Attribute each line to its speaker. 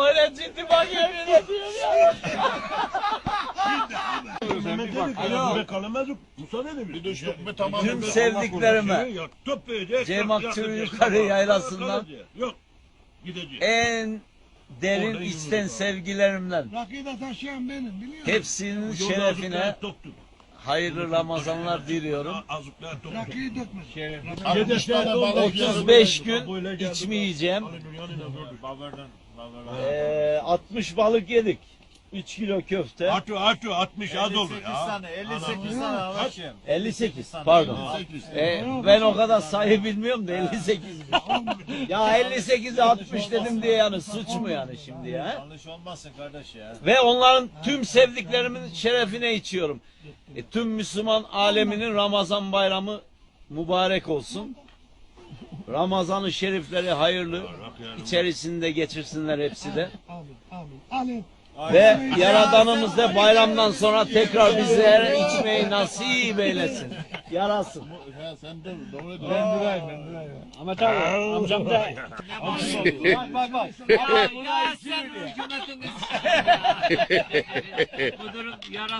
Speaker 1: Öyle ciddi yemin ediyorum ya.
Speaker 2: Be kalamaz yok. Müsaade demiş. Bir düştük mü tamam.
Speaker 1: Tüm sevdiklerime Tüyü
Speaker 2: yakacak,
Speaker 1: yukarı yaylasından.
Speaker 2: Yok. Gidecek.
Speaker 1: en derin içten sevgilerimden
Speaker 3: Rakıyı da taşıyan benim biliyor musun?
Speaker 1: hepsinin şerefine. Hayırlı Ramazanlar diliyorum.
Speaker 2: Azıklar toktuk.
Speaker 3: Rakıyı dökmüş.
Speaker 2: Yedekler oldu.
Speaker 1: 35
Speaker 2: Böyle
Speaker 1: gün içmeyeceğim. Ee, 60 balık yedik. 3 kilo köfte.
Speaker 2: Atu atu 60 az olur
Speaker 4: 58
Speaker 2: ya.
Speaker 4: tane, 58 tane Ahmetciğim.
Speaker 1: 58 pardon. Ee, ben o kadar sayı bilmiyorum da 58. ya 58'e 60 dedim diye yani suç mu yani şimdi ya?
Speaker 4: Yanlış olmasın kardeş ya.
Speaker 1: Ve onların tüm sevdiklerimin şerefine içiyorum. E, tüm Müslüman aleminin Ramazan bayramı mübarek olsun. Ramazan-ı şerifleri hayırlı. içerisinde geçirsinler hepsi de.
Speaker 3: Amin amin. Amin.
Speaker 1: Ve Yaradanımız da bayramdan sonra tekrar bizlere içmeyi nasip eylesin. Yarasın.
Speaker 3: Ben durayım ben durayım. Ahmet abi amcam da
Speaker 4: Bak bak bak.
Speaker 1: Bu durum